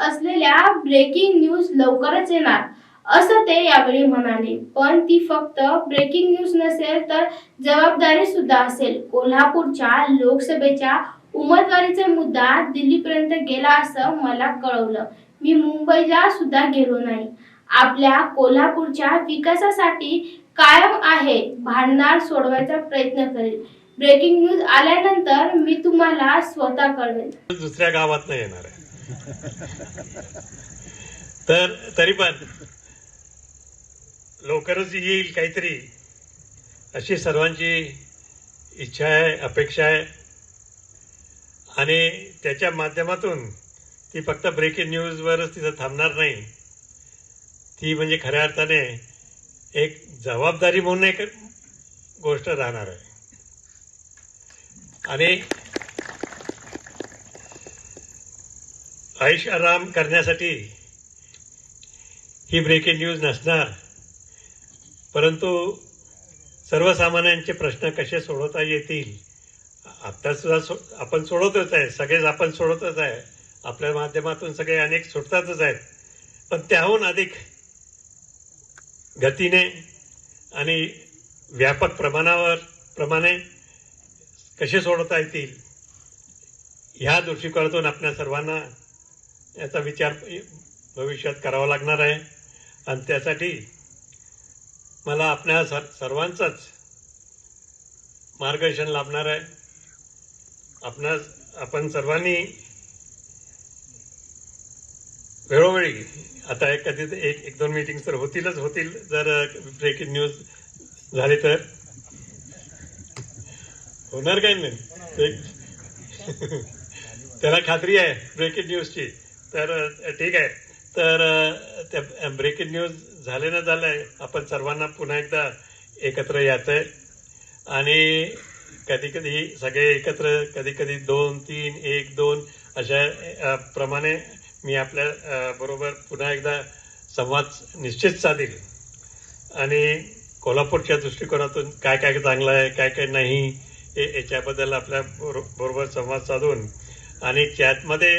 असलेल्या breaking news लवकरच येणार. असं ते यावेळी म्हणाले. पण ती फक्त ब्रेकिंग न्यूज नसेल तर जबाबदारी सुद्धा असेल. कोल्हापूरच्या लोकसभेच्या उमेदवारीचा मुद्दा दिल्लीपर्यंत गेला असं मला कळवलं. मी मुंबईला सुद्धा गेलो नाही. आपल्या कोल्हापूरच्या विकासासाठी कायम आहे भांडणार सोडवायचा प्रयत्न करेल. ब्रेकिंग न्यूज आल्यानंतर मी तुम्हाला स्वतः कळवेल दुसऱ्या गावात येणार आहे. तर तरी पण लवकरच येईल काहीतरी अशी सर्वांची इच्छा आहे अपेक्षा आहे. आणि त्याच्या माध्यमातून ती फक्त ब्रेकिंग न्यूजवरच तिथं थांबणार नाही. ती म्हणजे खऱ्या अर्थाने एक जबाबदारी म्हणून एक गोष्ट राहणार आहे. आणि आयुष आराम करण्यासाठी ही ब्रेकिंग न्यूज नसणार. परंतु सर्वसामान्यांचे प्रश्न कसे सोडवता येतील? आत्तासुद्धा सो आपण सोडवतच आहे. सगळेच आपण सोडवतच आहे. आपल्या माध्यमातून सगळे अनेक सुटतातच आहेत. पण त्याहून अधिक गतीने आणि व्यापक प्रमाणावर प्रमाणे कसे सोडवता येतील? ह्या दृष्टिकोनातून आपल्या सर्वांना याचा विचार भविष्यात करावा लागणार आहे. आणि त्यासाठी मला आपल्या सर सर्वांचंच मार्गदर्शन लाभणार आहे. आपणा आपण सर्वांनी वेळोवेळी आता एक कधी एक एक दोन मीटिंग तर होतीलच होतील. जर ब्रेकिंग न्यूज झाली तर. होणार काही नाही. त्याला खात्री आहे ब्रेकिंग न्यूजची तर ठीक आहे. तर त्या ब्रेकिंग न्यूज झाले ना झालंय. आपण सर्वांना पुन्हा एकदा एकत्र यायचंय आणि कधी कधी सगळे एकत्र कधी कधी दोन तीन एक दोन अशा प्रमाणे मी आपल्या बरोबर पुन्हा एकदा संवाद निश्चित साधील आणि कोल्हापूरच्या दृष्टिकोनातून काय काय चांगलं आहे काय काय नाही हे याच्याबद्दल आपल्या बरो- बरोबर संवाद साधून. आणि त्यातमध्ये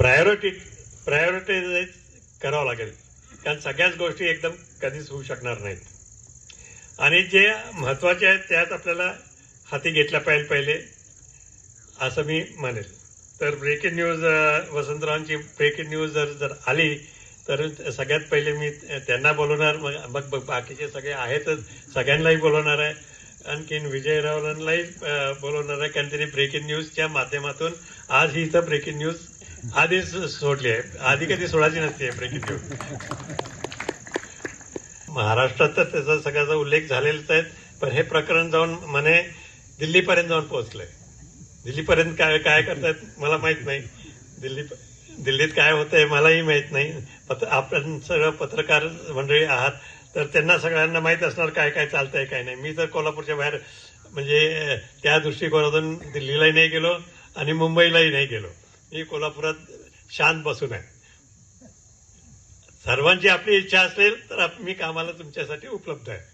प्रायोरिटी प्रायोरिटाईज करावं लागेल. कारण सगळ्याच गोष्टी एकदम कधीच होऊ शकणार नाहीत. आणि जे महत्त्वाचे आहेत त्यात आपल्याला हाती घेतल्या पाहिजे पहिले असं मी म्हणेल. तर ब्रेकिंग न्यूज वसंतरावांची ब्रेकिंग न्यूज जर जर आली तर सगळ्यात पहिले मी त्यांना बोलवणार. मग मग बघ बाकीचे सगळे आहेतच सगळ्यांनाही बोलवणार आहे. आणखीन विजय रावलांनाही बोलवणार आहे. कारण त्यांनी ब्रेकिंग न्यूजच्या माध्यमातून आज ही इथं ब्रेकिंग न्यूज आधीच सोडली आहे आधी कधी सोडायची नसते ब्रेकिंग न्यूज महाराष्ट्रात तर त्याचा सगळ्याचा उल्लेख झालेलाच आहे पण हे प्रकरण जाऊन म्हणे दिल्लीपर्यंत जाऊन पोहोचलंय. दिल्लीपर्यंत काय काय करतायत मला माहीत नाही. दिल्ली दिल्लीत काय होतंय मलाही माहीत नाही. पत्र आपण सगळं पत्रकार मंडळी आहात तर त्यांना सगळ्यांना माहीत असणार काय काय चालतंय काय नाही. मी तर कोल्हापूरच्या बाहेर म्हणजे त्या दृष्टिकोनातून दिल्लीलाही नाही गेलो आणि मुंबईलाही नाही गेलो. मी कोल्हापुरात शांत बसून आहे. सर्वांची आपली इच्छा असेल तर मी कामाला तुमच्यासाठी उपलब्ध आहे.